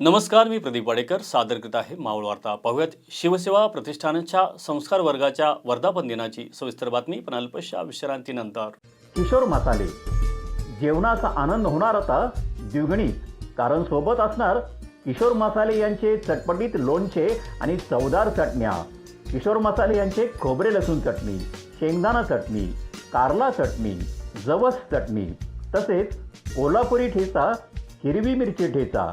नमस्कार मी प्रदीप वाडेकर. सादर करत आहे मावळ वार्ता. पाहूयात शिवसेवा प्रतिष्ठानाच्या संस्कार वर्गाच्या वर्धापन दिनाची सविस्तर बातमी. पण अल्पशा विश्रांतीनंतर. किशोर मसाले जेवणाचा आनंद होणार आता द्विगणी. कारण सोबत असणार किशोर मसाले यांचे चटपटीत लोणचे आणि चवदार चटण्या. किशोर मसाले यांचे खोबरे लसूण चटणी शेंगदाणा चटणी कारला चटणी जवस चटणी तसेच कोल्हापुरी ठेचा हिरवी मिरची ठेचा.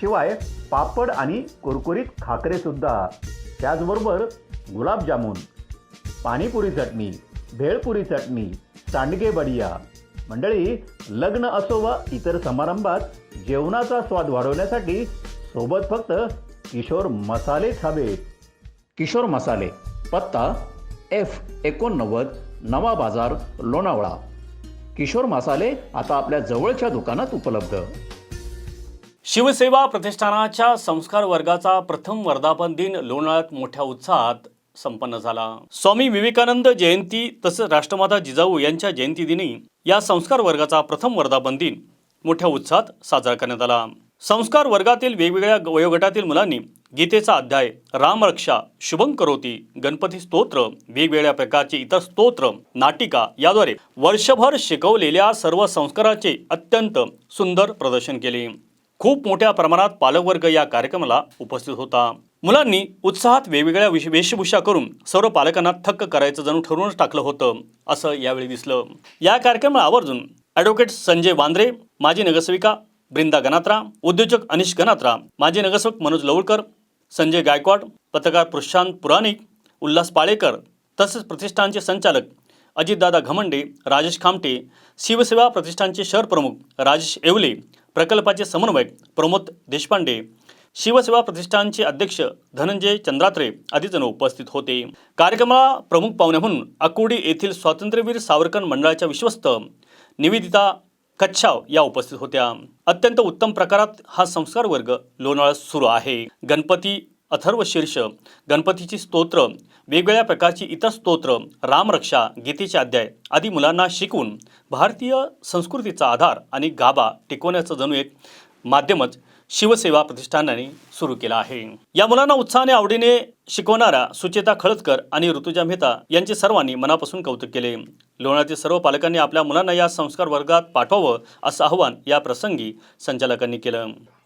शिवाय पापड आणि कुरकुरीत खाकरेसुद्धा त्याचबरोबर गुलाबजामुन पाणीपुरी चटणी भेळपुरी चटणी सांडगे बडिया. मंडळी लग्न असो वा इतर समारंभात जेवणाचा स्वाद वाढवण्यासाठी सोबत फक्त किशोर मसालेच हवेत. किशोर मसाले पत्ता एफ एकोणनव्वद नवा बाजार लोणावळा. किशोर मसाले आता आपल्या जवळच्या दुकानात उपलब्ध. शिवसेवा प्रतिष्ठानाच्या संस्कार वर्गाचा प्रथम वर्धापन दिन लोणाळ्यात मोठ्या उत्साहात संपन्न झाला. स्वामी विवेकानंद जयंती तसंच राष्ट्रमाता जिजाऊ यांच्या जयंतीदिनी या संस्कार वर्गाचा प्रथम वर्धापन दिन मोठ्या उत्साहात साजरा करण्यात आला. संस्कार वर्गातील वेगवेगळ्या वयोगटातील मुलांनी गीतेचा अध्याय रामरक्षा शुभं करोती गणपती स्तोत्र वेगवेगळ्या प्रकारचे इतर स्तोत्र नाटिका याद्वारे वर्षभर शिकवलेल्या सर्व संस्काराचे अत्यंत सुंदर प्रदर्शन केले. खूप मोठ्या प्रमाणात पालकवर्ग या कार्यक्रमाला उपस्थित होता. मुलांनी उत्साहात वेगवेगळ्या विश वेशभूषा करून सर्व पालकांना थक्क करायचं जणू ठरवूनच टाकलं होतं असं यावेळी दिसलं. या कार्यक्रमाला आवर्जून ॲडव्होकेट संजय वांद्रे माजी नगरसेविका ब्रिंदा गनात्रा उद्योजक अनिश गनात्रा माजी नगरसेवक मनोज लवळकर संजय गायकवाड पत्रकार प्रशांत पुराणिक उल्हास पाळेकर तसेच प्रतिष्ठानचे संचालक अजितदादा घमंडे राजेश खामटे शिवसेवा प्रतिष्ठानचे शहर प्रमुख राजेश येवले प्रकल्पाचे समन्वयक प्रमोद देशपांडे शिवसेवा प्रतिष्ठानचे अध्यक्ष धनंजय चंद्रात्रे आदीजण उपस्थित होते. कार्यक्रमाला प्रमुख पाहुणे म्हणून अकोडी येथील स्वातंत्र्यवीर सावरकर मंडळाच्या विश्वस्त निवेदिता कच्छाव या उपस्थित होत्या. अत्यंत उत्तम प्रकारात हा संस्कार वर्ग लोणाळा सुरू आहे. गणपती अथर्व शीर्ष गणपतीची स्तोत्र वेगवेगळ्या प्रकारची इतर स्तोत्र रामरक्षा गीतेचे अध्याय आदी मुलांना शिकवून भारतीय संस्कृतीचा आधार आणि गाभा टिकवण्याचं जणू एक माध्यमच शिवसेवा प्रतिष्ठानाने सुरू केला आहे. या मुलांना उत्साहाने आवडीने शिकवणाऱ्या सुचेता खळदकर आणि ऋतुजा मेहता यांचे सर्वांनी मनापासून कौतुक केले. लोणातील सर्व पालकांनी आपल्या मुलांना या संस्कार वर्गात पाठवावं असं आवाहन या प्रसंगी संचालकांनी केलं.